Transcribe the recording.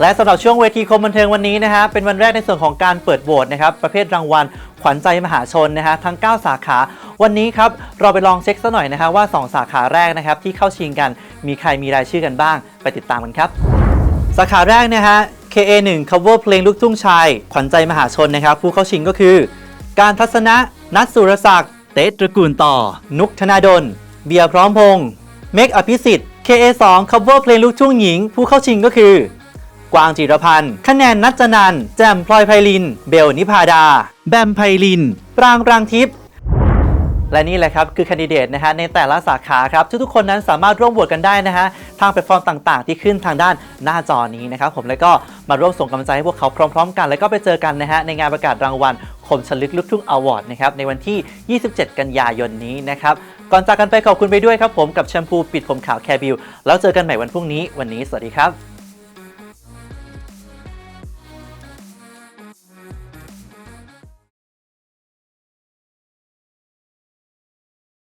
และสำหรับช่วงเวทีคมบันเทิงวันนี้นะฮะเป็นวันแรกในส่วนของการเปิดโหวตนะครับประเภทรางวัลขวัญใจมหาชนนะฮะทั้ง 9 สาขา วันนี้ครับเราไปลองเช็คซะหน่อยนะฮะว่า 2 สาขาแรกนะครับที่เข้าชิงกันมีใครมีรายชื่อกันบ้าง ไปติดตามกันครับ สาขาแรกนะฮะ KA1 cover เพลงลูกทุ่งชายขวัญใจมหาชนนะครับผู้เข้าชิงก็คือ การทัศนะนัทสุรศักดิ์เตตระกูลต่อ นุกธนาดล เบียร์พร้อมพงษ์เมกอภิสิทธิ์ KA2 cover เพลงลูกทุ่งหญิง ผู้เข้าชิงก็คือ กวางจิรพันธ์ คะแนนนัจจนันท์แจมพลอยไพลิน เบลนิพาดา แบมไพลิน ปรางปรางทิพย์และนี่แหละครับคือคนดิเดตนะฮะในแต่ละสาขาครับทุกๆคนนั้นสามารถร่วมโหวตกันได้นะฮะทางแพลตฟอร์มต่างๆ ที่ขึ้นทางด้านหน้าจอนี้นะครับผมแล้วก็มาร่วมส่งกำลังใจให้พวกเขาพร้อม ๆ กันแล้วก็ไปเจอกันนะฮะในงานประกาศรางวัลคมชลึกลูกทุ่งอวอร์ดนะครับในวันที่ 27 กันยายนนี้นะครับก่อนจากกันไปขอบคุณไปด้วยครับผมกับแชมพูปิดผมขาวแคร์บิวแล้วเจอกันใหม่วันพรุ่งนี้วันนี้สวัสดีครับ